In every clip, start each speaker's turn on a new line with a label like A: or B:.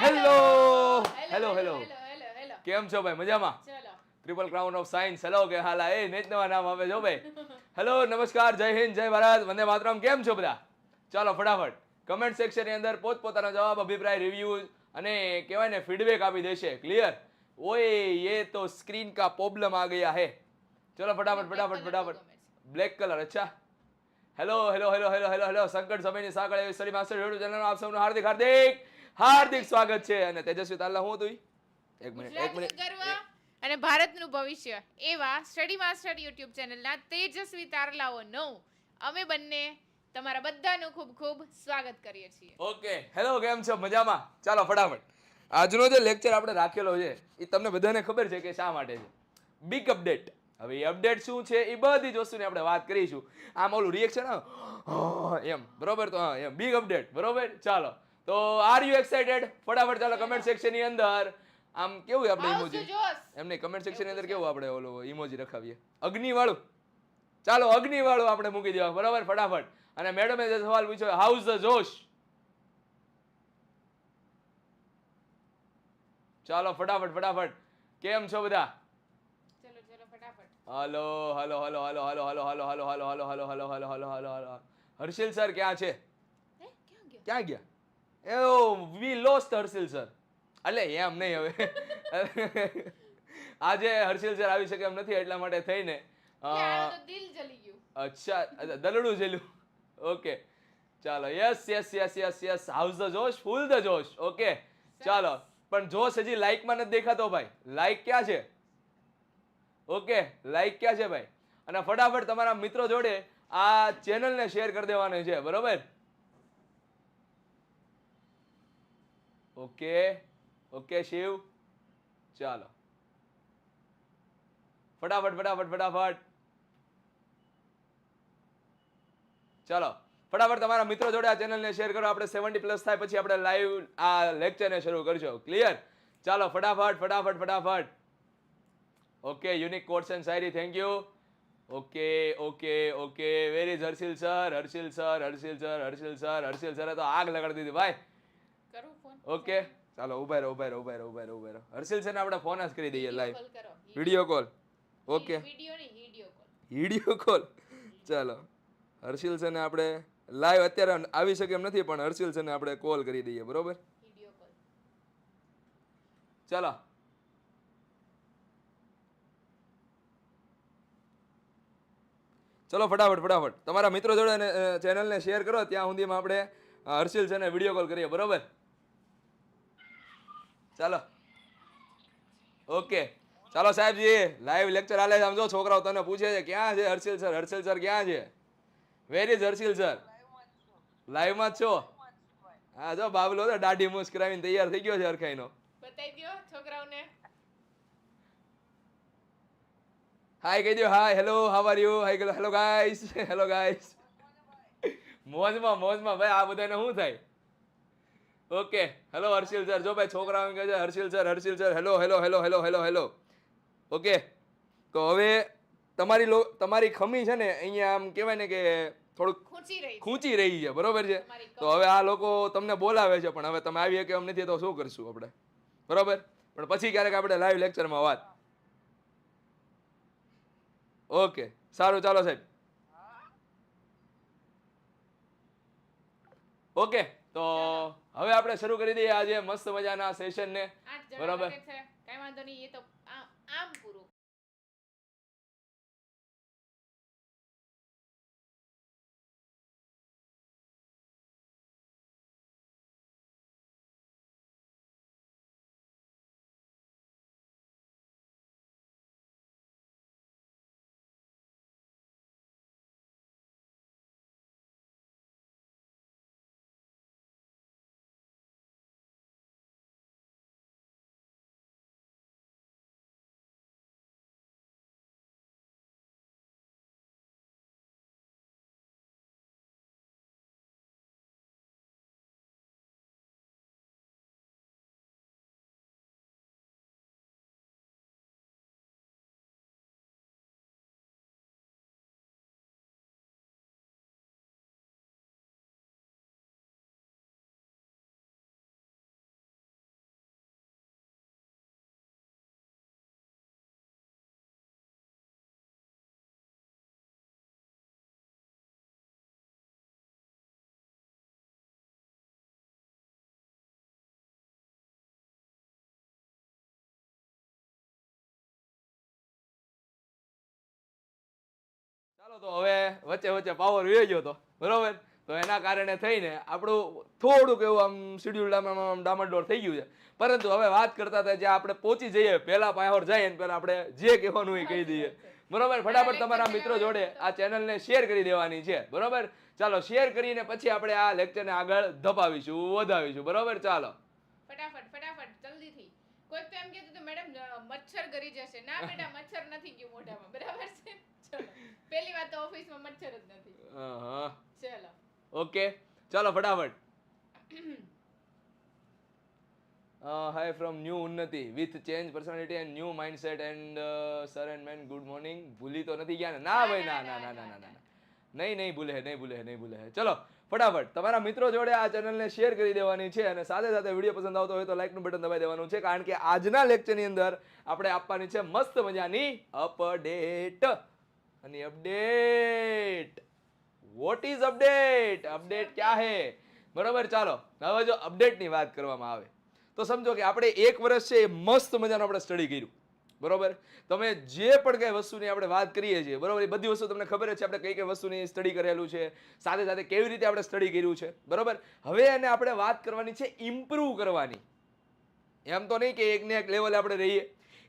A: Hello hello
B: hello
A: કેમ છો ભાઈ? મજામાં? Triple crown of science hello કે હાલા એ નેજ નવા નામ આવે જો ભાઈ. હેલો નમસ્કાર જય હિન્દ જય ભારત. વંદે માતરમ. કેમ છો બધા? ચાલો ફટાફટ. કમેન્ટ સેક્શનની અંદર પોતપોતાનો જવાબ અભિપ્રાય રિવ્યુઝ અને કહેવાય ને ફીડબેક આપી દેશે. ક્લિયર ઓય યે તો સ્ક્રીન કા પ્રોબ્લેમ આ ગયા હે. ચલો ફટાફટ ફટાફટ ફટાફટ. બ્લેક કલર અચ્છા. Hello hello hello hello hello hello સંકટ સમયની સાંકળ એવી સરી માસ્ટર યુટ્યુબ ચેનલ આપ સૌનું હાર્દિક હાર્દિક. હાર્દિક સ્વાગત છે અને તેજસ્વી તાલા હું તું એક મિનિટ એક મિનિટ.
B: અને ભારતનું ભવિષ્ય. એવા સ્ટડી માસ્ટર યુટ્યુબ ચેનલના તેજસ્વી તારલાઓ નવ. અમે બંને તમારા બધાનું ખૂબ ખૂબ સ્વાગત કરીએ છીએ.
A: ઓકે હેલો કેમ છો? મજામાં? ચાલો ફટાફટ. આજનો જે લેક્ચર આપણે રાખેલો છે એ તમને બધાને ખબર છે કે શા માટે છે? બિગ અપડેટ હવે એ અપડેટ શું છે એ બધી જ વસ્તુની આપણે વાત કરીશું. આમ ઓલું રિએક્શન એમ. બરોબર? તો હા એમ. બિગ અપડેટ બરોબર? ચાલો. તો આર યુ એક્સાઇટેડ ફટાફટ ચાલો કમેન્ટ સેક્શનની અંદર આમ કેવું આપણે ઇમોજી? એમને કમેન્ટ સેક્શનની અંદર કેવું આપણે ઓલું ઇમોજી રખાવીએ અગ્નિ વાળું ચાલો અગ્નિ વાળું આપણે મૂકી દેવા બરાબર ફટાફટ અને મેડમે જે સવાલ પૂછ્યો હાઉસ ધ જોશ ચાલો ફટાફટ ફટાફટ કેમ છો બધા hello hello hello hello hello hello hello hello hello hello hello hello hello hello hello hello Harshil sir ક્યાં છે
B: ક્યાં ગયા
A: વી લોસ્ટ હર્ષિલ સર એટલે એમ નહીં હવે. આજે હર્ષિલ સર આવી શકે એમ નથી એટલા માટે થઈને. અચ્છા દલડું જેલું. ઓકે. ચાલો yes yes yes yes yes. How's the josh full the josh okay. ચાલો પણ જોશ હજી લાઈકમાં નથી દેખાતો ભાઈ. લાઈક ક્યાં છે? ઓકે લાઈક ક્યાં છે ભાઈ? અને ફટાફટ તમારા મિત્રો જોડે આ ચેનલને શેર કરી દેવાની છે બરોબર? ઓકે? ઓકે, શિવ? ચાલો. ફટાફટ ફટાફટ ફટાફટ. ચાલો. ફટાફટ તમારા મિત્રો જોડે આ ચેનલને શેર કરો. આપણે સેવન્ટી પ્લસ થાય પછી આપણે લાઈવ આ લેક્ચરને શરૂ કરજો. ક્લિયર ચાલો, ફટાફટ ફટાફટ ફટાફટ. Okay unique course and shayari thank you okay okay okay. Where is Harshil sir Harshil sir Harshil sir Harshil sir Harshil સરે તો આગ લગાડી દીધી. ભાઈ ઓકે. ચાલો ઊભા રહો ઊભા રહો ઊભા રહો ઊભા રહો ઊભા રહો. હર્ષિલ સરને આપણે ફોન જ કરી દઈએ
B: live video call okay.
A: Video call ચાલો. હર્ષિલ સરને આપણે લાઈવ અત્યારે આવી શકે એમ નથી પણ હર્ષિલ ને આપણે કોલ કરી દઈએ બરોબર? ચાલો. ચલો ફટાફટ ફટાફટ. તમારા મિત્રો જોડે ચેનલને શેર કરો ત્યાં સુધીમાં આપણે હર્ષિલ છે ને વીડિયો કોલ કરીએ બરોબર? ચાલો. ઓકે ચાલો સાહેબજી લાઈવ લેક્ચર હાલે સમજો છોકરાઓ તને પૂછે છે ક્યાં છે હર્ષિલ સર હર્ષિલ સર ક્યાં છે? વેરી ઇઝ હર્ષિલ સર લાઈવમાં જ છો? હા જો બાબલો તો દાઢી મુસ્કરાવીને તૈયાર થઈ ગયો છે હરખાઈનો.
B: બતાવી દો છોકરાઓને.
A: હાય કહી દો hi hello how are you hi hello guys hello guys મોજમાં મોજમાં. ભાઈ આ બધાને શું થાય? ઓકે હેલો હર્ષિલ સર જો ભાઈ છોકરાઓ કહે છે Harshil sir Harshil sir hello hello hello hello hello hello okay તો હવે તમારી લો તમારી ખમી છે ને અહીંયા આમ કહેવાય ને કે થોડુંક
B: ખૂંચી રહી છે.
A: ખૂંચી રહી છે બરોબર છે? તો હવે આ લોકો તમને બોલાવે છે પણ હવે તમે આવી કે એમ નથી તો શું કરશું આપણે? બરોબર? પણ પછી ક્યારેક આપણે લાઈવ લેક્ચરમાં વાત. ઓકે સારું ચાલો સાહેબ. ઓકે તો હવે આપણે શરૂ કરી દઈએ આજે મસ્ત મજાના સેશનને
B: ને
A: બરોબર.
B: કઈ વાંધો નહીં એ તો આમ આમ પૂરું
A: તો હવે વચ્ચે વચ્ચે પાવર વહી ગયો હતો બરોબર? તો એના કારણે થઈને આપણું થોડુંક એવું આમ શિડ્યુલ આમ ડામાડોળ થઈ ગયું છે. પરંતુ હવે વાત કરતા હતા જે આપણે પહોંચી જઈએ પહેલા પાયાવર જાય ને પહેલા આપણે જે કહેવાનું એ કહી દઈએ. બરોબર? ફટાફટ તમારા મિત્રો જોડે આ ચેનલને શેર કરી દેવાની છે. બરોબર? ચાલો શેર કરીને પછી આપણે આ લેક્ચરને આગળ ધપાવીશું વધાવીશું. બરોબર? ચાલો.
B: ફટાફટ ફટાફટ જલ્દીથી. કોઈક તો એમ કહેતું મેડમ મચ્છર ગરી જશે. ના બેટા મચ્છર નથી ગયું મોઢામાં. બરાબર છે? ચલો. પહેલી વાત તો ઓફિસમાં મચ્છર જ નથી
A: હા
B: ચલો
A: ઓકે ચાલો ફટાફટ hi from new Unnati with change personality and new mindset and sir and man good morning ભૂલી તો નથી ગયા ને ના ભાઈ ના ના ના ના ના ના નહીં નહીં ભૂલે નહીં ભૂલે નહીં ભૂલે ચલો ફટાફટ તમારા મિત્રો જોડે આ ચેનલને શેર કરી દેવાની છે અને સાથે સાથે વીડિયો પસંદ આવતો હોય તો લાઇકનું બટન દબાવી દેવાનું છે કારણ કે આજના લેક્ચરની અંદર આપણે આપવાની છે મસ્ત મજાની અપડેટ અને update. What is update update ક્યાં હે? બરાબર, ચાલો. હવે જો અપડેટની વાત કરવામાં આવે, તો સમજો કે આપણે એક વર્ષ છે એ મસ્ત મજાનું આપણે સ્ટડી કર્યું. બરોબર? તમે જે પણ કઈ વસ્તુની આપણે વાત કરીએ છીએ, બરોબર, એ બધી વસ્તુ તમને ખબર છે, આપણે કઈ કઈ વસ્તુની સ્ટડી કરેલું છે, સાથે સાથે કેવી રીતે આપણે સ્ટડી કર્યું છે, બરોબર? હવે એને આપણે વાત કરવાની છે ઇમ્પ્રૂવ કરવાની. એમ તો નહીં કે એકને એક લેવલે આપણે રહીએ.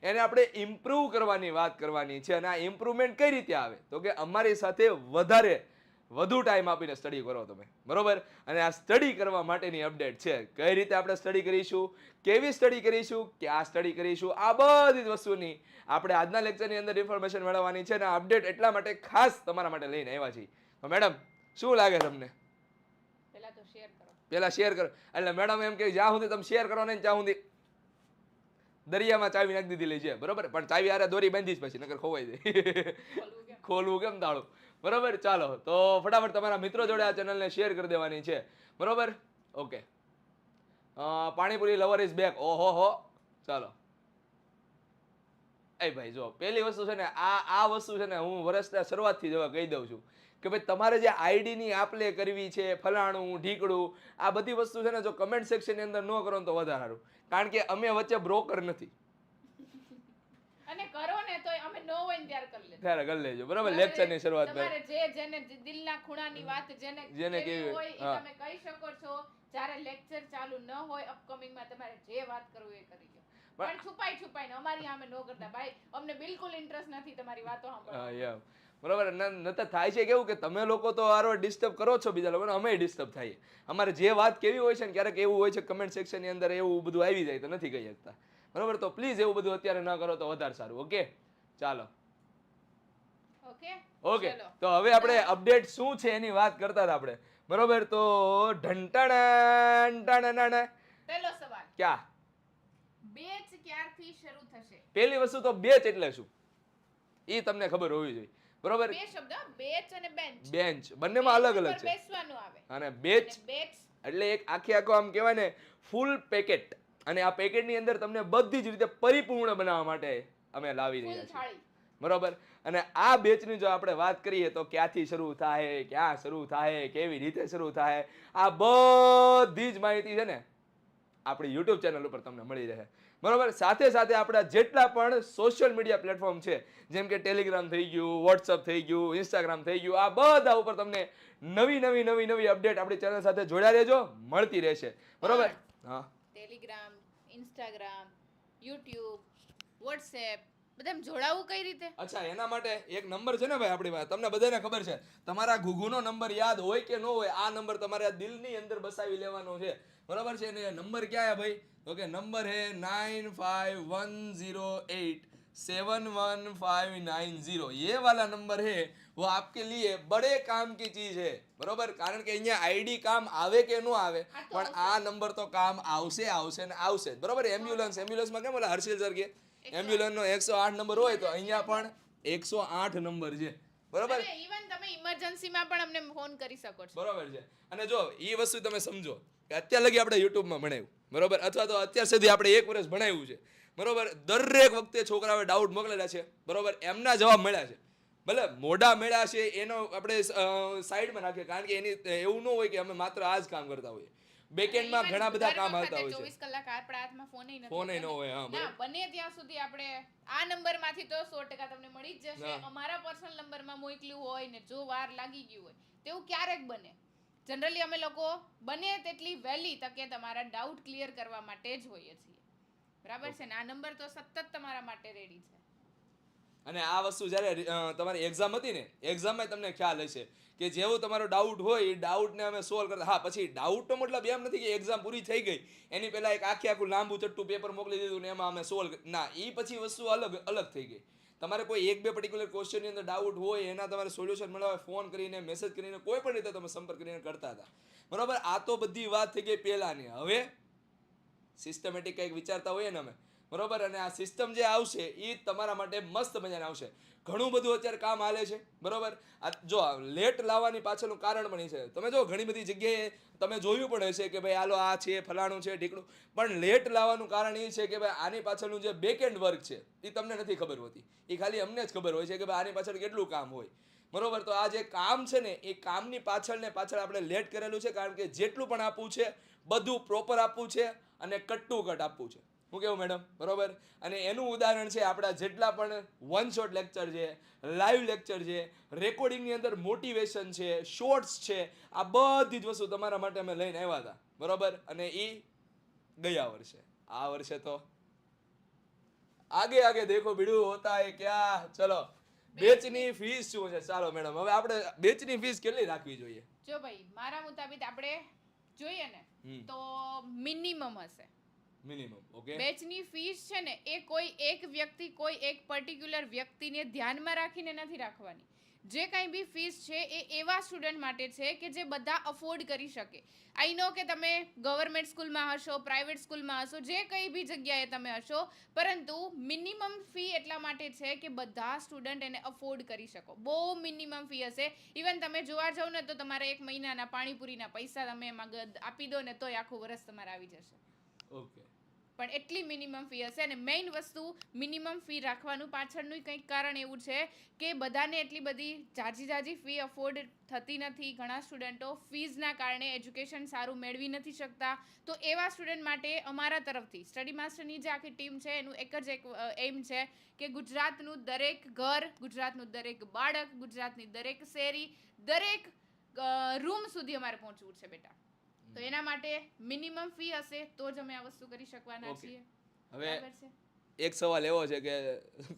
A: એને આપણે ઇમ્પ્રૂવ કરવાની વાત કરવાની છે અને આ ઇમ્પ્રુવમેન્ટ કઈ રીતે આવે? તો કે અમારી સાથે વધારે વધુ ટાઈમ આપીને સ્ટડી કરો તમે. બરોબર? અને આ સ્ટડી કરવા માટેની અપડેટ છે. કઈ રીતે આપણે સ્ટડી કરીશું? કેવી સ્ટડી કરીશું? ક્યાં સ્ટડી કરીશું? આ બધી જ વસ્તુની આપણે આજના લેક્ચરની અંદર ઇન્ફોર્મેશન મેળવવાની છે અને આ અપડેટ એટલા માટે ખાસ તમારા માટે લઈને આવ્યા છીએ. તો મેડમ શું લાગે તમને?
B: પહેલા તો શેર કરો.
A: પહેલા શેર કરો. એટલે મેડમ એમ કે જ્યાં સુધી તમે શેર કરો ને ત્યાં સુધી દરિયામાં ચાવી નાખી દીધી છે. બરોબર? પણ ચાવી આરે દોરી બાંધી જ પછી નકર ખોવાઈ જાય.
B: ખોલવું કેમ?
A: તાળું બરોબર? ચાલો. તો ફટાફટ તમારા મિત્રો જોડે આ ચેનલને શેર કરી દેવાની છે. બરોબર? Okay. Panipuri lover is back ઓહો હો. ચાલો. એ ભાઈ જો પહેલી વસ્તુ છે ને આ આ વસ્તુ છે ને હું વર્ષના શરૂઆતથી જવા કહી દઉં છું કે ભાઈ તમારે જે આઈડીની આપલે કરવી છે ફલાણું ઢીકડું આ બધી વસ્તુ છે ને જો કમેન્ટ સેક્શનની અંદર ન કરો તો વધારે સારું. કારણ કે અમે વચ્ચે બ્રોકર નથી.
B: અને કરો ને તો અમે નો હોય ત્યારે કરી લેજો.
A: ત્યારે કરી લેજો. બરાબર? લેક્ચરની શરૂઆત
B: તમારે જે જેને દિલના ખૂણાની વાત જેને
A: જેને
B: કેવી હોય એ તમે કહી શકો છો. જ્યારે લેક્ચર ચાલુ ન હોય અપકમિંગમાં તમારે જે વાત કરવું એ કરી લો. પણ છુપાઈ છુપાઈને અમારી સામે નો કરતા. ભાઈ અમને બિલકુલ ઇન્ટરેસ્ટ નથી તમારી વાતો સાંભળવા.
A: બરોબર? ન- નતર થાય છે કેવું કે તમે લોકો તો આરો ડિસ્ટર્બ કરો છો બીજા લોકોને અમે ડિસ્ટર્બ થઈએ. અમારે જે વાત કેવી હોય છે ને ક્યારેક એવું હોય છે કમેન્ટ સેક્શનની અંદર એવું બધું આવી જાય તો નથી કહી શકતા. બરોબર? તો પ્લીઝ એવું બધું અત્યારે ન કરો તો વધારે સારું ઓકે? ચાલો.
B: ઓકે?
A: ઓકે. તો હવે આપણે અપડેટ શું છે એની વાત કરતા હતા આપણે. બરોબર? તો ઢંટણ ટાણા
B: પહેલો સવાલ.
A: ક્યાં?
B: બેચ ક્યારથી શરૂ થશે?
A: પહેલી વસ્તુ તો બેચ એટલે શું? એ તમને ખબર હોવી જોઈએ. બરોબર?
B: બે શબ્દ બેચ અને બેન્ચ.
A: બેન્ચ. બંનેમાં અલગ અલગ છે.
B: બેસવાનું આવે.
A: અને બેચ એટલે એક આખી આખો આમ કહેવાય ને ફૂલ પેકેટ અને આ પેકેટની અંદર તમને બધી જ રીતે પરિપૂર્ણ બનાવવા માટે અમે લાવી રહ્યા છીએ. બરોબર? અને આ બેચની જો આપણે વાત કરીએ તો ક્યાંથી શરૂ થાય ક્યાં શરૂ થાય કેવી રીતે શરૂ થાય આ બધી જ માહિતી છે ને આપણી યુટ્યુબ ચેનલ ઉપર તમને મળી રહે. બરોબર? સાથે સાથે આપણા જેટલા પણ સોશિયલ મીડિયા પ્લેટફોર્મ છે જેમ કે ટેલિગ્રામ થઈ ગયું વોટ્સઅપ થઈ ગયું ઇન્સ્ટાગ્રામ થઈ ગયું આ બધા ઉપર તમને નવી નવી નવી નવી અપડેટ આપણી ચેનલ સાથે જોડ્યા રહેજો મળતી રહેશે. બરાબર? હા.
B: ટેલિગ્રામ ઇન્સ્ટાગ્રામ યુટ્યુબ વોટ્સએપ બધામાં જોડાવું કઈ રીતે?
A: અચ્છા એના માટે એક નંબર છે ને ભાઈ આપણી પાસે? તમને બધાને ખબર છે તમારા ઘુઘુનો નંબર યાદ હોય કે ન હોય આ નંબર તમારે દિલની અંદર બસાવી લેવાનો છે. બરાબર છે ને? નંબર ક્યાં હે ભાઈ? તો કે નંબર હે nine five one zero eight seven one five nine zero એ वाला નંબર है वो आपके लिए बड़े काम की चीज है। બરોબર કારણ કે અહીંયા આઈડી કામ આવે કે ન આવે પણ આ નંબર તો કામ આવશે આવશે ને આવશે બરોબર એમ્બ્યુલન્સ એમ્બ્યુલન્સમાં કેમ ઓલા હર્ષિલ સર કે એમ્બ્યુલન્સનો એકસો આઠ નંબર હોય તો અહીંયા પણ એકસો આઠ નંબર છે. બરોબર?
B: ઇવન તમે ઇમરજન્સીમાં પણ અમને ફોન કરી શકો છો.
A: બરોબર છે. અને જો એ વસ્તુ તમે સમજો. કે અત્યાર લગી આપણે યુટ્યુબમાં ભણાવ્યું બરોબર? અથવા તો અત્યાર સુધી આપણે એક વર્ષ ભણાવ્યું છે બરોબર? દરેક વખતે છોકરાઓએ ડાઉટ મોકલેલા છે બરોબર? એમના જવાબ મળ્યા છે. ભલે મોઢા મળ્યા છે એનો આપણે સાઈડમાં રાખીએ કારણ કે એની એવું ન હોય કે અમે માત્ર આ જ કામ કરતા હોઈએ.
B: બેકેન્ડમાં
A: ઘણા બધા કામ આવતા હોય છે.
B: 24 કલાક આપણા હાથમાં ફોન નથી
A: ફોન ન? હોય હા
B: ના બને ત્યાં સુધી આપણે આ નંબરમાંથી તો સો ટકા તમને મળી જ જશે. અમારા પર્સનલ નંબરમાં મોકલ્યું હોય ને જો વાર લાગી ગયું હોય તેવું ક્યારેક બને. જનરલી અમે લોકો બને તેટલી વહેલી તકે તમારા ડાઉટ ક્લિયર કરવા માટે જ હોઈએ છીએ. બરાબર છે ને? આ નંબર તો સતત તમારા માટે રેડી છે.
A: અને આ વસ્તુ જ્યારે તમારી એક્ઝામ હતી ને એક્ઝામમાં તમને ખ્યાલ હશે કે જેવો તમારો ડાઉટ હોય, એ ડાઉટને અમે સોલ્વ કરતા, હા, પછી ડાઉટનો મતલબ એમ નથી કે એક્ઝામ પૂરી થઈ ગઈ, એની પહેલાં એક આખે આખું લાંબુ ચટ્ટું પેપર મોકલી દીધું ને એમાં અમે સોલ્વ ના એ પછી વસ્તુ અલગ અલગ થઈ ગઈ. તમારે કોઈ એક બે પર્ટિક્યુલર ક્વેશ્ચનની અંદર ડાઉટ હોય, એના તમારે સોલ્યુશન મળવા ફોન કરીને મેસેજ કરીને, કોઈ પણ રીતે તમે સંપર્ક કરીને કરતા હતા. બરાબર? આ તો બધી વાત થઈ ગઈ પહેલાંની. હવે સિસ્ટમેટિક કંઈક વિચારતા હોઈએ ને અમે. બરોબર? અને આ સિસ્ટમ જે આવશે, એ તમારા માટે મસ્ત મજાને આવશે. ઘણું બધું અત્યારે કામ હાલે છે, બરોબર? આ જો લેટ લાવવાની પાછળનું કારણ પણ છે. તમે જો, ઘણી બધી જગ્યાએ તમે જોયું પણ હશે કે ભાઈ, હાલો, આ છે, ફલાણું છે, ઢીકણું. પણ લેટ લાવવાનું કારણ એ છે કે ભાઈ, આની પાછળનું જે બેક એન્ડ વર્ક છે, એ તમને નથી ખબર હોતી. એ ખાલી અમને જ ખબર હોય છે કે ભાઈ, આની પાછળ કેટલું કામ હોય. બરોબર? તો આ જે કામ છે ને, એ કામની પાછળ ને પાછળ આપણે લેટ કરેલું છે, કારણ કે જેટલું પણ આપવું છે, બધું પ્રોપર આપવું છે અને કટ્ટુ કટ આપવું છે. હું કેવું મેડમ બરોબર? અને એનું ઉદાહરણ છે આપણા જેટલા પણ વન શોટ લેક્ચર છે લાઈવ લેક્ચર છે રેકોર્ડિંગની અંદર મોટિવેશન છે શોર્ટ્સ છે આ બધી જ વસ્તુ તમારા માટે અમે લઈને આવ્યા હતા. બરોબર? અને એ ગયા વર્ષે. આ વર્ષે તો આગે આગે દેખો બીડું હોતા એ ક્યાં? ચલો બેચની ફીસ શું છે? ચાલો મેડમ હવે આપણે બેચની ફીસ કેટલી રાખવી જોઈએ?
B: જો ભાઈ મારા મુતાબિક આપણે જોઈએ ને તો મિનિમમ હશે.
A: મિનિમમ ઓકે
B: બેચની ફીસ છે ને એ કોઈ એક વ્યક્તિ કોઈ એક પર્ટિક્યુલર વ્યક્તિને ધ્યાનમાં રાખીને નથી રાખવાની. જે કાંઈ બી ફીસ છે એ એવા સ્ટુડન્ટ માટે છે કે જે બધા અફોર્ડ કરી શકે. આઈ નો કે તમે ગવર્મેન્ટ સ્કૂલમાં હશો પ્રાઇવેટ સ્કૂલમાં હશો જે કંઈ બી જગ્યાએ તમે હશો પરંતુ મિનિમમ ફી એટલા માટે છે કે બધા સ્ટુડન્ટ એને અફોર્ડ કરી શકો. બહુ મિનિમમ ફી હશે. ઇવન તમે જોવા જાવ ને તો તમારે એક મહિનાના પાણીપુરીના પૈસા તમે એમાં આપી દો ને તોય આખું વરસ તમારે આવી જશે.
A: ઓકે
B: પણ એટલી મિનિમમ ફી હશે અને મેઇન વસ્તુ મિનિમમ ફી રાખવાનું પાછળનું કંઈક કારણ એવું છે કે બધાને એટલી બધી જાજી જાજી ફી અફોર્ડ થતી નથી. ઘણા સ્ટુડન્ટો ફીઝના કારણે એજ્યુકેશન સારું મેળવી નથી શકતા. તો એવા સ્ટુડન્ટ માટે અમારા તરફથી સ્ટડી માસ્ટરની જે આખી ટીમ છે, એનું એક જ એક એમ છે કે ગુજરાતનું દરેક ઘર, ગુજરાતનું દરેક બાળક, ગુજરાતની દરેક શેરી, દરેક રૂમ સુધી અમારે પહોંચવું છે બેટા. તો એના માટે મિનિમમ ફી હશે તો જ અમે આ વસ્તુ કરી શકવાના છીએ.
A: હવે એક સવાલ એવો છે કે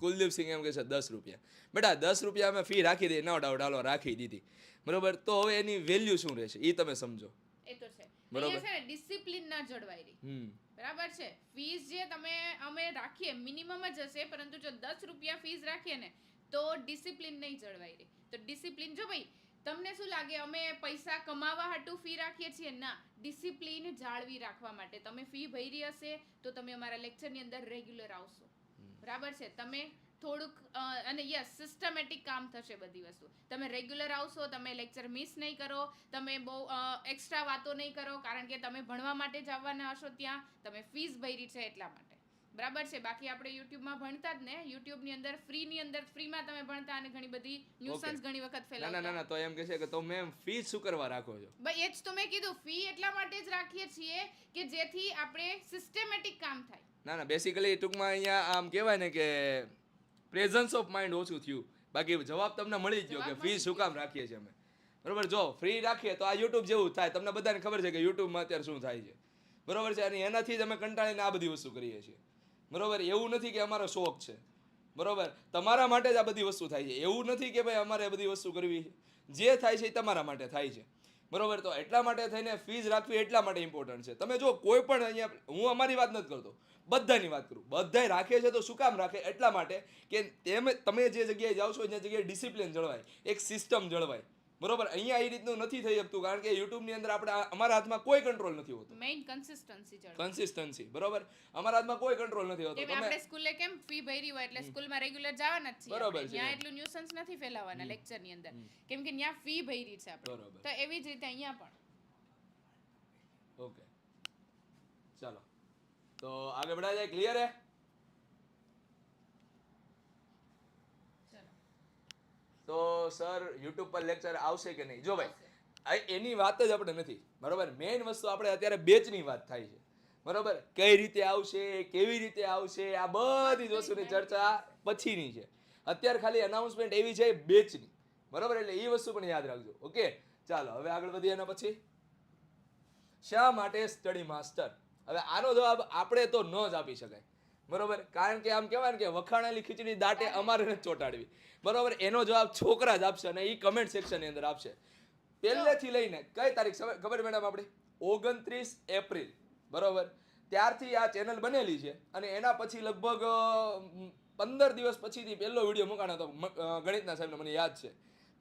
A: કુલદીપસિંહ એમ કે છે દસ રૂપિયા. બેટા દસ રૂપિયા અમે ફી રાખી દઈએ નો ડાઉટ હાલો રાખી દીધી. બરોબર? તો હવે એની વેલ્યુ શું રહેશે? એ તમે સમજો.
B: એ તો છે.
A: બરોબર.
B: છે ને ડિસિપ્લિન ના જળવાઈ રહી. બરાબર છે? ફીસ જે તમે અમે રાખીએ મિનિમમ જ હશે પરંતુ જો દસ રૂપિયા ફીસ રાખીએ ને તો ડિસિપ્લિન નહીં જળવાઈ રહી. તો ડિસિપ્લિન જો ભાઈ તમને શું લાગે? અમે પૈસા કમાવા હાટુ ફી રાખીએ છીએ? ના. ડિસિપ્લિન જાળવી રાખવા માટે. તમે ફી ભરી હશે તો તમે અમારા લેક્ચરની અંદર રેગ્યુલર આવશો. બરાબર છે? તમે થોડુંક અને યસ સિસ્ટમેટિક કામ થશે બધી વસ્તુ. તમે રેગ્યુલર આવશો તમે લેક્ચર મિસ નહીં કરો તમે બહુ એક્સ્ટ્રા વાતો નહીં કરો કારણ કે તમે ભણવા માટે જ આવવાના હશો ત્યાં. તમે ફીસ ભરી છે એટલા માટે. બરાબર છે. બાકી આપણે યુટ્યુબમાં ભણતા જ ને યુટ્યુબની અંદર ફ્રીની અંદર ફ્રીમાં તમે ભણતા અને ઘણી બધી ન્યુસન્સ ઘણી વખત
A: ના ના ના તો એમ કહે છે કે તો મેમ ફી શું કરવા રાખો છો?
B: ભાઈ એ જ તો મેં કીધું ફી એટલા માટે જ રાખીએ છીએ કે જેથી આપણે સિસ્ટમેટિક કામ થાય.
A: ના ના બેસિકલી ટૂંકમાં અહીંયા આમ કહેવાય ને કે પ્રેઝન્સ ઓફ માઇન્ડ ઓછું થયું. બાકી જવાબ તમને મળી જ ગયો કે ફી શું કામ રાખીએ છીએ અમે. બરોબર જો ફ્રી રાખીએ તો આ યુટ્યુબ જેવું થાય. તમને બધાને ખબર છે કે યુટ્યુબમાં અત્યારે શું થાય છે. બરોબર છે અને એનાથી જ અમે કંટાળીને આ બધી વસ્તુ કરીએ છીએ. બરોબર? એવું નથી કે અમારો શોખ છે. બરોબર? તમારા માટે જ આ બધી વસ્તુ થાય છે. એવું નથી કે ભાઈ અમારે બધી વસ્તુ કરવી જે થાય છે એ તમારા માટે થાય છે. બરાબર? તો એટલા માટે થઈને ફીઝ રાખવી એટલા માટે ઇમ્પોર્ટન્ટ છે. તમે જો કોઈ પણ અહીંયા, હું અમારી વાત નથી કરતો. બધાની વાત કરું. બધાય રાખે છે તો શું કામ રાખે? એટલા માટે કે તેમ, તમે જે જગ્યાએ જાઓ છો ત્યાં જગ્યાએ ડિસિપ્લિન જળવાય. એક સિસ્ટમ જળવાય. બરોબર અહીંયા એ રીતનું નથી થઈ શકતું કારણ કે યુટ્યુબની અંદર આપણે અમારા હાથમાં કોઈ કંટ્રોલ નથી હોતો
B: મેઇન કન્સિસ્ટન્સી જળવાય
A: કન્સિસ્ટન્સી બરોબર અમારા હાથમાં કોઈ કંટ્રોલ નથી હોતો
B: કેમ
A: તમે
B: આપણે સ્કૂલે કેમ ફી ભરી હોય એટલે સ્કૂલમાં રેગ્યુલર જવાના જ છીએ
A: બરોબર
B: આપણે.
A: છે.
B: ત્યાં એટલું ન્યુસન્સ નથી ફેલાવવાના લેક્ચરની અંદર કેમ કે ત્યાં ફી ભરી છે આપણે
A: બરોબર.
B: તો એવી જ રીતે અહીંયા પણ
A: ઓકે ચાલો તો આગળ बढ़ा जाए क्लियर है તો સર યુટ્યુબ પર લેક્ચર આવશે કે નહીં? જો ભાઈ એની વાત જ આપણે નથી. બરોબર? મેઇન વસ્તુ આપણે અત્યારે બેચની વાત થાય છે. બરોબર? કઈ રીતે આવશે, કેવી રીતે આવશે, આ બધી જ વસ્તુની ચર્ચા પછીની છે. અત્યારે ખાલી અનાઉન્સમેન્ટ એવી છે બેચની બરોબર? એટલે એ વસ્તુ પણ યાદ રાખજો. ઓકે ચાલો, હવે આગળ વધીએ એના પછી. શા માટે સ્ટડી માસ્ટર હવે આનો જવાબ આપણે તો ન જ આપી શકાય. બરોબર? કારણ કે આમ કહેવાય ને કે વખાણેલી ખીચડી દાટે અમારે નથી ચોંટાડવી. બરોબર? એનો જવાબ છોકરા જ આપશે અને એ કમેન્ટ સેક્શનની અંદર આપશે. પહેલેથી લઈને કઈ તારીખ? ખબર- મેડમ આપણી? ઓગણત્રીસ એપ્રિલ. બરોબર? ત્યારથી આ ચેનલ બનેલી છે અને એના પછી લગભગ પંદર દિવસ પછીથી પહેલો વીડિયો મૂકાણો હતો. ગણિતના સાહેબને મને યાદ છે.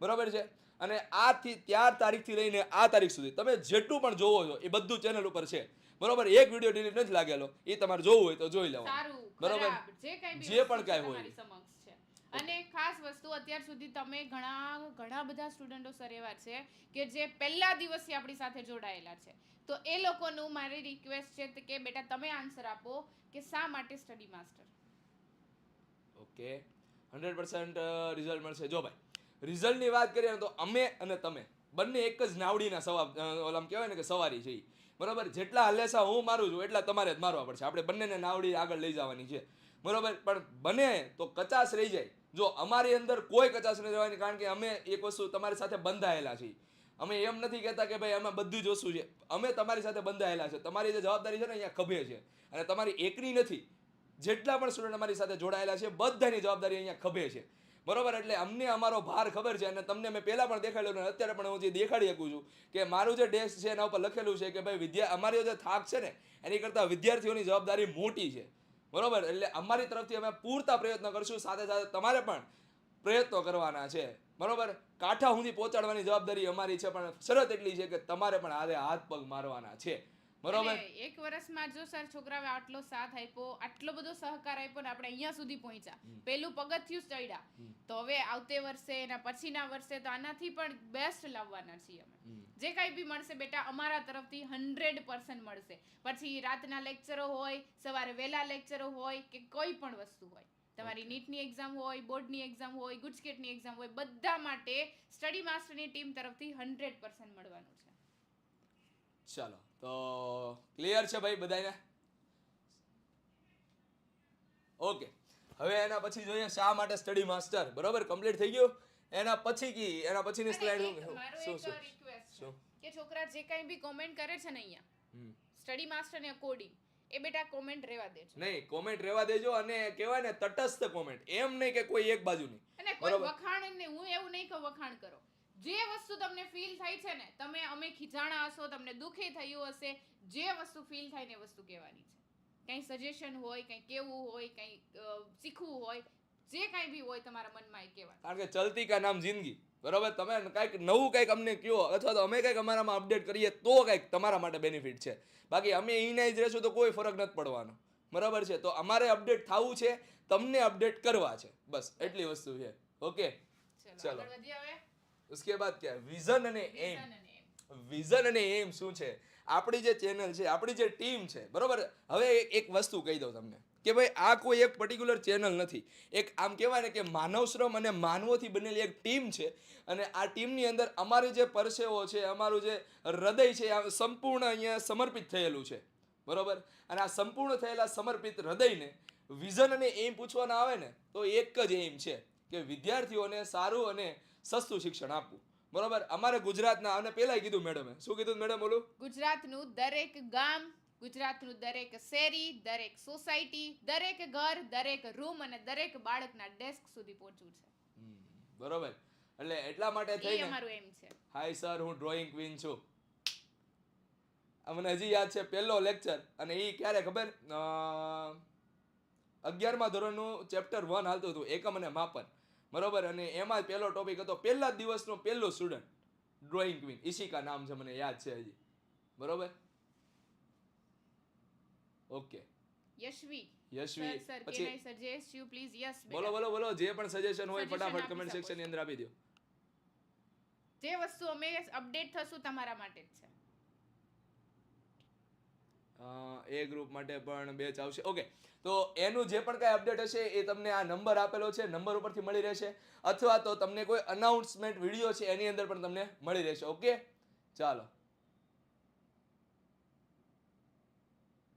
A: બરોબર છે? અને આથી ત્યાર તારીખથી લઈને આ તારીખ સુધી તમે જેટલું પણ જોવો છો એ બધું ચેનલ ઉપર છે. બરોબર? એક વીડિયો ડિલીટ નથી લાગેલો. એ તમારે જોવું હોય તો જોઈ લેવાનું. બરોબર?
B: જે
A: પણ કાંઈ હોય.
B: અને ખાસ વસ્તુ અત્યાર સુધી તમે ઘણા ઘણા બધા સ્ટુડન્ટો સર એવા છે કે જે પહેલા દિવસથી આપણી સાથે જોડાયેલા છે. તો એ લોકોનું મારી રિક્વેસ્ટ છે કે બેટા તમે આન્સર આપો કે શા માટે study master
A: okay. Hundred percent result મળશે. જો ભાઈ રિઝલ્ટની વાત કરીએ તો અમે અને તમે બંને એક જ નાવડીના સવા ઓલામ કહેવાય ને કે સવારી છે. બરોબર? જેટલા હલેસા હું મારું છું, એટલા તમારે જ મારવા પડશે. આપણે બંનેને નાવડી આગળ લઈ જવાની છે. બરાબર? પણ બને તો કચાશ રહી જાય. જો અમારી અંદર કોઈ કચાશ નહીં રહેવાની, કારણ કે અમે એક વસ્તુ તમારી સાથે બંધાયેલા છીએ. અમે એમ નથી કહેતા કે ભાઈ અમે બધું જ વસ્તુ છે. અમે તમારી સાથે બંધાયેલા છે. તમારી જે જવાબદારી છે ને, અહીંયા ખભે છે. અને તમારી એકની નથી. જેટલા પણ સ્ટુડન્ટ અમારી સાથે જોડાયેલા છે, બધાની જવાબદારી અહીંયા ખભે છે. બરોબર? એટલે અમને અમારો ભાર ખબર છે અને તમને મેં પહેલાં પણ દેખાડેલું અને અત્યારે પણ હું જે દેખાડી શકું છું કે મારું જે ડેસ્ક છે એના ઉપર લખેલું છે કે ભાઈ વિદ્યા, અમારી જે થાક છે ને, એની કરતાં વિદ્યાર્થીઓની જવાબદારી મોટી છે. બરોબર? એટલે અમારી તરફથી અમે પૂરતા પ્રયત્ન કરશું, સાથે સાથે તમારે પણ પ્રયત્નો કરવાના છે. બરોબર? કાંઠા સુધી પહોંચાડવાની જવાબદારી અમારી છે, પણ શરત એટલી છે કે તમારે પણ હારે હાથ પગ મારવાના છે. બરોબર.
B: એક વર્ષમાં જો સર છોકરાએ આટલો સાથ આપ્યો આટલો બધો સહકાર આપ્યો ને આપણે અહીંયા સુધી પહોંચ્યા. પેલું પગથિયું ચડ્યા. તો હવે આવતે વર્ષે એના પછીના વર્ષે તો આનાથી પણ બેસ્ટ લાવવાના છીએ અમે. જે કાંઈ બી મળશે બેટા અમારા તરફથી હંડ્રેડ પર્સન્ટ મળશે. પછી રાતના લેક્ચરો હોય સવારે વહેલા લેક્ચરો હોય કે કોઈ પણ વસ્તુ હોય. તમારી નીટની એક્ઝામ હોય બોર્ડની એક્ઝામ હોય ગુજકેટની એક્ઝામ હોય બધા માટે સ્ટડી માસ્ટરની ટીમ તરફથી હંડ્રેડ પર્સન્ટ મળવાનું છે.
A: ચાલો. તો ક્લિયર છે ભાઈ બધાને ઓકે હવે એના પછી જોઈએ શા માટે સ્ટડી માસ્ટર બરોબર? કમ્પ્લીટ થઈ ગયું? એના પછી કી? એના પછીની સ્લાઇડ શું શું?
B: કે છોકરા જે કાંઈ બી કોમેન્ટ કરે છે ને અહીંયા સ્ટડી માસ્ટર ને કોડિંગ એ બેટા કોમેન્ટ રહેવા દેજો
A: નહીં કોમેન્ટ રહેવા દેજો અને કહેવાય ને તટસ્થ કોમેન્ટ એમ નહીં કે કોઈ એક બાજુની.
B: અને કોઈ વખાણ ને હું એવું નહીં કે વખાણ કરો. જે વસ્તુ તમને ફીલ થાય છે ને તમે અમે ખીજાણા હશો તમને દુઃખી થયું હશે જે વસ્તુ ફીલ થાય ને એ વસ્તુ કહેવાની છે. કંઈ સજેશન હોય કંઈ કેવું હોય કંઈ શીખવું હોય જે કાંઈ બી હોય તમારા મનમાં એ કહેવાનું.
A: કારણ કે ચલતી કા નામ જિંદગી. બરોબર? તમે કંઈક નવું કંઈક અમને કહો અથવા તો અમે કંઈક અમારામાં અપડેટ કરીએ તો કંઈક તમારા માટે બેનિફિટ છે. બાકી અમે અહીંના જ રહેશું તો કોઈ ફરક નથી પડવાનો. બરાબર છે? તો અમારે અપડેટ થવું છે તમને અપડેટ કરવા છે. બસ એટલી વસ્તુ છે. ઓકે
B: ચલો. આગળ વધીએ હવે.
A: ઉસકે બાદ ક્યાં વિઝન અને એમ. વિઝન અને એમ શું છે? આપણી જે ચેનલ છે આપણી જે ટીમ છે બરોબર? હવે એક- એક વસ્તુ કહી દઉં તમને કે ભાઈ આ કોઈ એક પર્ટિક્યુલર ચેનલ નથી. એક આમ કહેવાય ને કે માનવ શ્રમ અને માનવોથી બનેલી એક ટીમ છે અને આ ટીમની અંદર અમારી જે પરસેવો છે અમારું જે હૃદય છે આ સંપૂર્ણ અહીંયા સમર્પિત થયેલું છે. બરોબર? અને આ સંપૂર્ણ થયેલા સમર્પિત હૃદયને વિઝન અને એમ પૂછવાના આવે ને તો એક જ એમ છે. કે વિદ્યાર્થીઓને સારું અને સસ્તું શિક્ષણ આપવું. બરોબર? અમારે ગુજરાતના અને પહેલાંય કીધું મેડમે. શું કીધું મેડમ બોલું?
B: ગુજરાતનું દરેક ગામ ગુજરાતનું દરેક શેરી દરેક સોસાયટી દરેક ઘર દરેક રૂમ અને દરેક બાળકના ડેસ્ક સુધી પહોંચવું છે.
A: બરોબર. એટલે એટલા માટે થઈ
B: અમારું એમ છે.
A: હાય સર હું ડ્રોઈંગ ક્વીન છું. મને હજી યાદ છે પહેલો લેક્ચર અને એ ક્યારે ખબર? અગિયારમા ધોરણનું ચેપ્ટર વન હાલતું હતું એકમ અને માપન. બરોબર? અને એમાં પહેલો ટોપિક હતો પહેલા જ દિવસનો પહેલો સ્ટુડન્ટ ડ્રોઈંગ ક્વીન ઈશિકા નામ છે મને યાદ છે હજી. બરોબર? Okay.
B: Yashvi.
A: Yashvi.
B: Sir sir
A: પછી
B: સજેસ્ટ યુ પ્લીઝ યસ
A: બોલો બોલો બોલો જે પણ સજેશન હોય ફટાફટ કમેન્ટ
B: સેક્શનની
A: અંદર આપી દો
B: જે વસ્તુ અમે અપડેટ થશું તમારા માટે જ છે.
A: એ ગ્રુપ માટે પણ બેચ આવશે. ઓકે તો એનું જે પણ કાંઈ અપડેટ હશે એ તમને આ નંબર આપેલો છે. નંબર ઉપરથી મળી રહેશે. અથવા તો તમને કોઈ અનાઉન્સમેન્ટ વીડિયો છે એની અંદર પણ તમને મળી રહેશે. ઓકે ચાલો.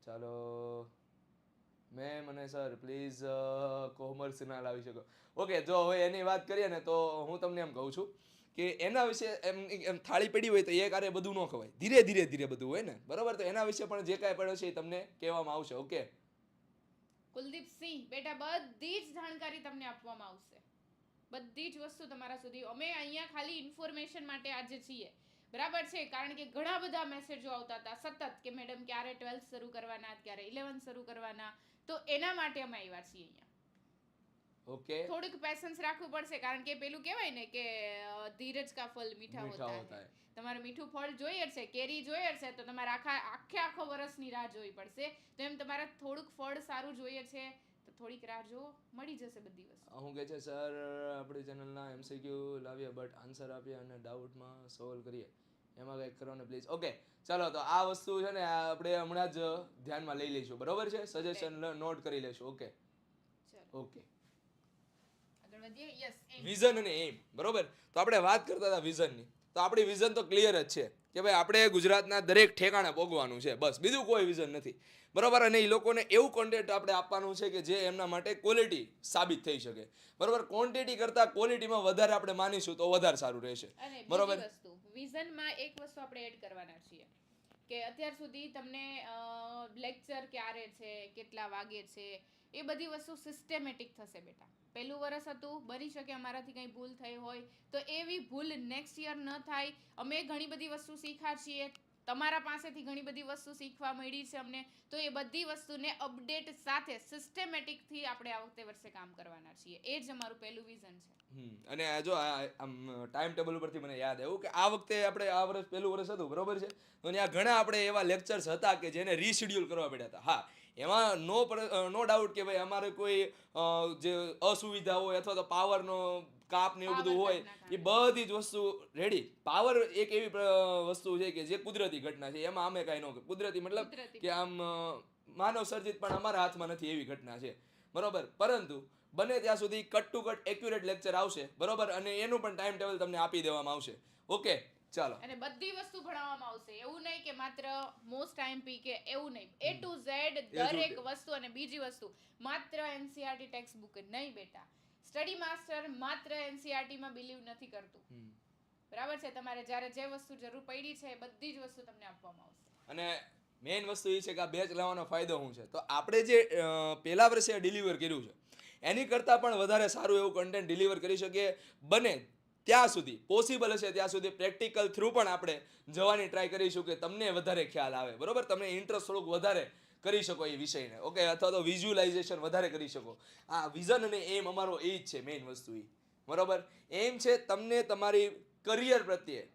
A: ચાલો. મેં મને સર પ્લીઝ કોમર્સ ના લાવી શકો. ઓકે જો હવે એની વાત કરીએ ને તો હું તમને એમ કહું છું. કે એના વિશે એમ એમ થાળી પડી હોય તો એ કારે બધું ન ખવાય. ધીરે ધીરે ધીરે બધું હોય ને. બરોબર? તો એના વિશે પણ જે કાંઈ પડ્યો છે એ તમને કહેવામાં આવશે, ઓકે?
B: કુલદીપ સિંહ, બેટા બધી જ જાણકારી તમને આપવામાં આવશે. બધી જ વસ્તુ તમારા સુધી. અમે અહીંયા ખાલી ઇન્ફોર્મેશન માટે આજે છીએ. બરાબર છે? કારણ કે ઘણા બધા મેસેજો આવતા હતા. સતત કે મેડમ ક્યારે ટ્વેલ્થ શરૂ કરવાના, ક્યારે ઇલેવન્થ શરૂ કરવાના. તો એના માટે અમે આવ્યા છીએ અહીંયા.
A: ઓકે
B: થોડુંક પેશન્સ રાખવું પડશે કારણ કે પેલું કહેવાય ને કે ધીરજ કા ફલ મીઠા હોતા હૈ. તમારે મીઠું ફળ જોઈએ છે કેરી જોઈએ છે તો તમારે આખા આખે આખો વર્ષની રાહ જોવી પડશે. તો એમ તમારે થોડુંક ફળ સારું જોઈએ છે તો થોડીક રાહ જો મળી જશે બધી વસ્તુ.
A: હું કહે છે સર આપણી ચેનલના એમસીક્યુ લાવીએ બટ આન્સર આપીએ અને ડાઉટમાં સોલ્વ કરીએ. એમાં કંઈક કરો ને પ્લીઝ ઓકે ચાલો તો આ વસ્તુ છે ને આપણે હમણાં જ ધ્યાનમાં લઈ લઈશું. બરોબર છે? સજેશન નોટ કરી લેશું. ઓકે ઓકે
B: વધીએ યસ
A: વિઝન અને એમ બરોબર? તો આપણે વાત કરતા હતા વિઝનની તો આપણી વિઝન તો ક્લિયર જ છે કે ભાઈ આપણે ગુજરાતના દરેક ઠેકાણે પોગવાનું છે બસ. બીજું કોઈ વિઝન નથી. બરોબર? અને એ લોકોને એવું કોન્ટેન્ટ આપણે આપવાનું છે કે જે એમના માટે ક્વોલિટી સાબિત થઈ શકે. બરોબર? ક્વોન્ટિટી કરતાં ક્વોલિટીમાં વધારે આપણે માનીશું તો વધારે સારું રહેશે. બરોબર.
B: વસ્તુ વિઝનમાં એક વસ્તુ આપણે એડ કરવાના છીએ કે અત્યાર સુધી તમને લેક્ચર ક્યારે છે કેટલા વાગે છે એ બધી વસ્તુ સિસ્ટેમેટિક થશે બેટા. પહેલું વર્ષ હતું, બની શકે અમારાથી કંઈ ભૂલ થઈ હોય, તો એવી ભૂલ નેક્સ્ટ યર ન થાય. અમે ઘણી બધી વસ્તુ શીખ્યા છીએ. તમારા પાસેથી ઘણી બધી વસ્તુ શીખવા મળી છે અમને. તો એ બધી વસ્તુને અપડેટ સાથે સિસ્ટેમેટિકથી આપણે આ વખતે વર્ષે કામ કરવાના છીએ. એ જ અમારું પહેલું વિઝન છે.
A: અને જો આમ ટાઈમ ટેબલ ઉપરથી મને યાદ આવ્યું કે આ વખતે આપણે આ વર્ષ પહેલું વર્ષ હતું, બરોબર છે? તો ત્યાં ઘણા આપણે એવા લેક્ચર્સ હતા કે જેને રીશેડ્યુલ કરવા પડ્યા હતા. હા એમાં નો નો ડાઉટ કે ભાઈ અમારે કોઈ જે અસુવિધા હોય અથવા તો પાવરનો કાપ ને એવું બધું હોય એ બધી જ વસ્તુ રેડી પાવર એક એવી વસ્તુ છે કે જે કુદરતી ઘટના છે. એમાં અમે કાંઈ ન કુદરતી મતલબ કે આમ માનવ સર્જિત પણ અમારા હાથમાં નથી એવી ઘટના છે. બરોબર? પરંતુ બને ત્યાં સુધી cut to cut accurate lecture આવશે. બરોબર? અને એનું પણ ટાઈમ ટેબલ તમને આપી દેવામાં આવશે. ઓકે ચાલો.
B: અને બધી વસ્તુ ભણાવવામાં આવશે. એવું માત્ર મોસ્ટ આઈએમપી કે એવું નહીં. એ ટુ ઝેડ દરેક વસ્તુ અને બીજી વસ્તુ માત્ર એનસીઆરટી ટેક્સ્ટ બુક નહીં બેટા. સ્ટડી માસ્ટર માત્ર એનસીઆરટી માં બિલીવ નથી કરતું. બરાબર છે? તમારે જ્યારે જે વસ્તુ જરૂર પડી છે એ બધી જ વસ્તુ તમને આપવામાં આવશે.
A: અને મેઇન વસ્તુ એ છે કે આ બેચ લેવાનો ફાયદો શું છે? તો આપણે જે પહેલા વર્ષે ડિલિવર કર્યું છે એની કરતાં પણ વધારે સારું એવું કન્ટેન્ટ ડિલિવર કરી શકીએ. બને ત્યાં સુધી પોસિબલ હશે ત્યાં સુધી પ્રેક્ટિકલ થ્રુ પણ આપણે જવાની ટ્રાય કરીશું કે તમને વધારે ખ્યાલ આવે. બરાબર? તમને ઇન્ટરેસ્ટ થોડુંક વધારે કરી શકો એ વિષયને. ઓકે અથવા તો વિઝ્યુલાઇઝેશન વધારે કરી શકો. આ વિઝન અને એમ અમારો એ જ છે મેઇન વસ્તુ એ. બરાબર? એમ છે તમને તમારી કરિયર પ્રત્યે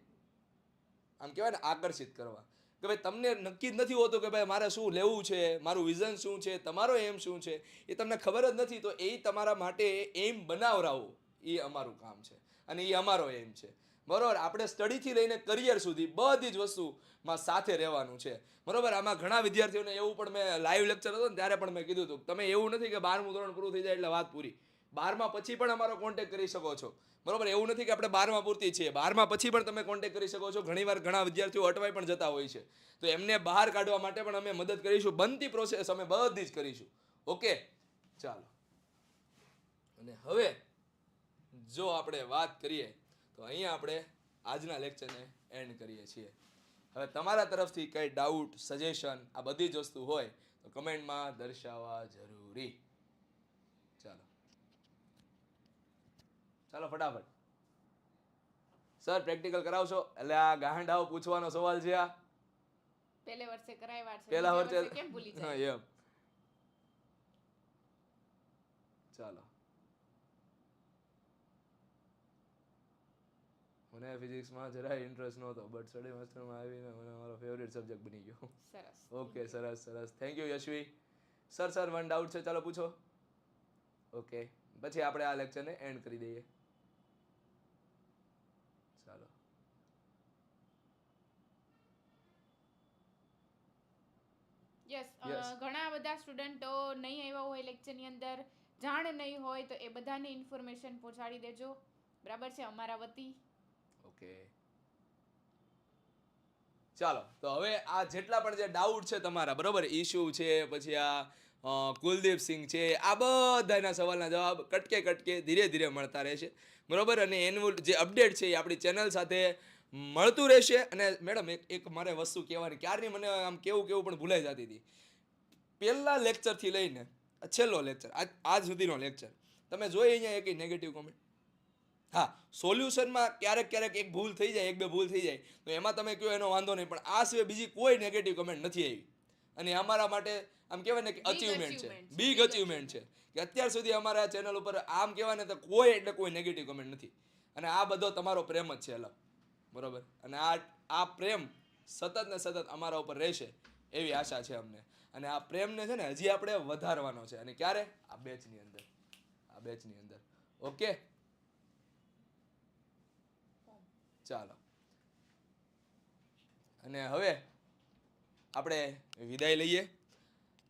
A: આમ કહેવાય ને આકર્ષિત કરવા. કે ભાઈ તમને નક્કી જ નથી હોતું કે ભાઈ મારે શું લેવું છે, મારું વિઝન શું છે, તમારો એમ શું છે, એ તમને ખબર જ નથી, તો એ તમારા માટે એમ બનાવરાવો, એ અમારું કામ છે. અને એ અમારો એમ છે. બરોબર? આપણે સ્ટડીથી લઈને કરિયર સુધી બધી જ વસ્તુમાં સાથે રહેવાનું છે. બરોબર? આમાં ઘણા વિદ્યાર્થીઓને એવું પણ મેં લાઈવ લેક્ચર હતો ને ત્યારે પણ મેં કીધું હતું તમે એવું નથી કે બારમું ધોરણ પૂરું થઈ જાય એટલે વાત પૂરી. બારમા પછી પણ અમારો કોન્ટેક્ટ કરી શકો છો. બરોબર? એવું નથી કે આપણે બારમા પૂરતી છીએ. બારમા પછી પણ તમે કોન્ટેક્ટ કરી શકો છો. ઘણીવાર ઘણા વિદ્યાર્થીઓ અટવાઈ પણ જતા હોય છે. તો એમને બહાર કાઢવા માટે પણ અમે મદદ કરીશું. બનતી પ્રોસેસ અમે બધી જ કરીશું. ઓકે? ચાલો. અને હવે જો આપણે વાત કરીએ તો અહીંયા આપણે આજના લેક્ચરને એન્ડ કરીએ છીએ. હવે તમારા તરફથી કંઈ ડાઉટ સજેશન આ બધી જ વસ્તુ હોય તો કમેન્ટમાં દર્શાવવા જરૂરી. ચાલો. ચાલો ફટાફટ. સર પ્રેક્ટિકલ કરાવશો? એટલે આ ગાંડાઓ પૂછવાનો સવાલ છે આ.
B: પહેલે વર્ષે કરાવ્યા છે
A: પેલા વર્ષે
B: કેમ ભૂલી
A: હા,
B: જાય?
A: એમ. ચાલો. મને ફિઝિક્સમાં જરાય ઇન્ટરેસ્ટ નહોતો બટ સ્ટડી માસ્ટરમાં આવીને મને મારો ફેવરેટ સબ્જેક્ટ બની ગયો.
B: સરસ
A: ઓકે સરસ સરસ. Thank you Yashvi sir sir one doubt છે. ચાલો પૂછો. ઓકે પછી આપણે આ લેક્ચરને એન્ડ કરી દઈએ. ચાલો.
B: યસ ઘણા બધા સ્ટુડન્ટો નહીં આવ્યા હોય લેક્ચરની અંદર જાણ નહીં હોય તો એ બધાને ઇન્ફોર્મેશન પહોંચાડી દેજો. બરાબર છે? અમારા વતી.
A: ઓકે. ચાલો, તો હવે આ જેટલા પણ જે ડાઉટ છે તમારા, બરોબર? ઇશ્યુ છે, પછી આ કુલદીપસિંહ કુલદીપ સિંહ છે, આ બધાના સવાલના જવાબ કટકે કટકે ધીરે ધીરે મળતા રહેશે. બરોબર? અને એનું જે અપડેટ છે એ આપણી ચેનલ સાથે મળતું રહેશે. અને મેડમ, એક એક મારે વસ્તુ કહેવાની, ક્યારની મને આમ કેવું કેવું પણ ભૂલાઈ જતી હતી. પહેલાં લેક્ચરથી લઈને છેલ્લો લેક્ચર આજ આજ સુધીનો લેક્ચર તમે જોઈ અહીંયા એક નેગેટિવ કોમેન્ટ હા સોલ્યુશનમાં ક્યારેક ક્યારેક એક ભૂલ થઈ જાય એક બે ભૂલ થઈ જાય તો એમાં તમે કહો એનો વાંધો નહીં પણ આ સિવાય બીજી કોઈ નેગેટિવ કમેન્ટ નથી આવી. અને અમારા માટે આમ કહેવાય ને કે અચિવમેન્ટ છે. બિગ અચીવમેન્ટ છે. કે અત્યાર સુધી અમારા ચેનલ ઉપર આમ કહેવાય ને તો કોઈ એટલે કોઈ નેગેટિવ કમેન્ટ નથી. અને આ બધો તમારો પ્રેમ જ છે અલગ. બરોબર? અને આ આ પ્રેમ સતત ને સતત અમારા ઉપર રહેશે એવી આશા છે અમને. અને આ પ્રેમને છે ને હજી આપણે વધારવાનો છે. અને ક્યારે? આ બેચની અંદર. આ બેચની અંદર. ઓકે ચાલો. અને હવે આપણે વિદાય લઈએ.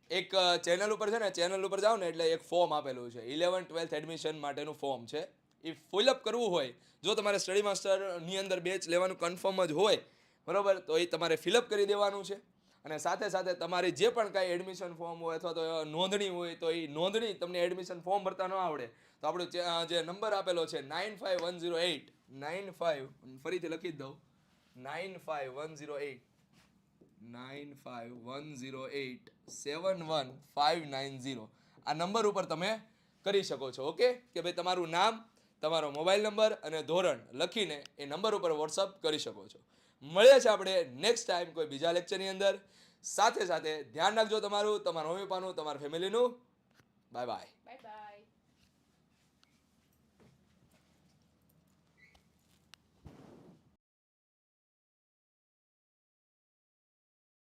A: એક ચેનલ ઉપર છે ને, ચેનલ ઉપર જાઓ ને, એટલે એક ફોર્મ આપેલું છે. ઇલેવન ટ્વેલ્થ એડમિશન માટેનું ફોર્મ છે. એ ફિલઅપ કરવું હોય, જો તમારે સ્ટડી માસ્ટરની અંદર બેચ લેવાનું કન્ફર્મ જ હોય, બરાબર? તો એ તમારે ફિલઅપ કરી દેવાનું છે. અને સાથે સાથે તમારી જે પણ કાંઈ એડમિશન ફોર્મ હોય અથવા તો નોંધણી હોય, તો એ નોંધણી તમને એડમિશન ફોર્મ ભરતા ન આવડે. તો આપણો જે- નંબર આપેલો છે nine five one zero eight nine five ફરીથી લખી દઉં. Nine five one zero eight nine five one zero eight seven one five nine zero આ નંબર ઉપર તમે કરી શકો છો, ઓકે? કે ભાઈ તમારું નામ, તમારો મોબાઈલ નંબર અને ધોરણ લખીને એ નંબર ઉપર વોટ્સઅપ કરી શકો છો. મળીએ છીએ આપણે નેક્સ્ટ ટાઈમ કોઈ બીજા લેક્ચરની અંદર. સાથે સાથે ધ્યાન રાખજો તમારું, તમારા મમ્મી પપ્પાનું, તમારા ફેમિલીનું
B: બાય બાય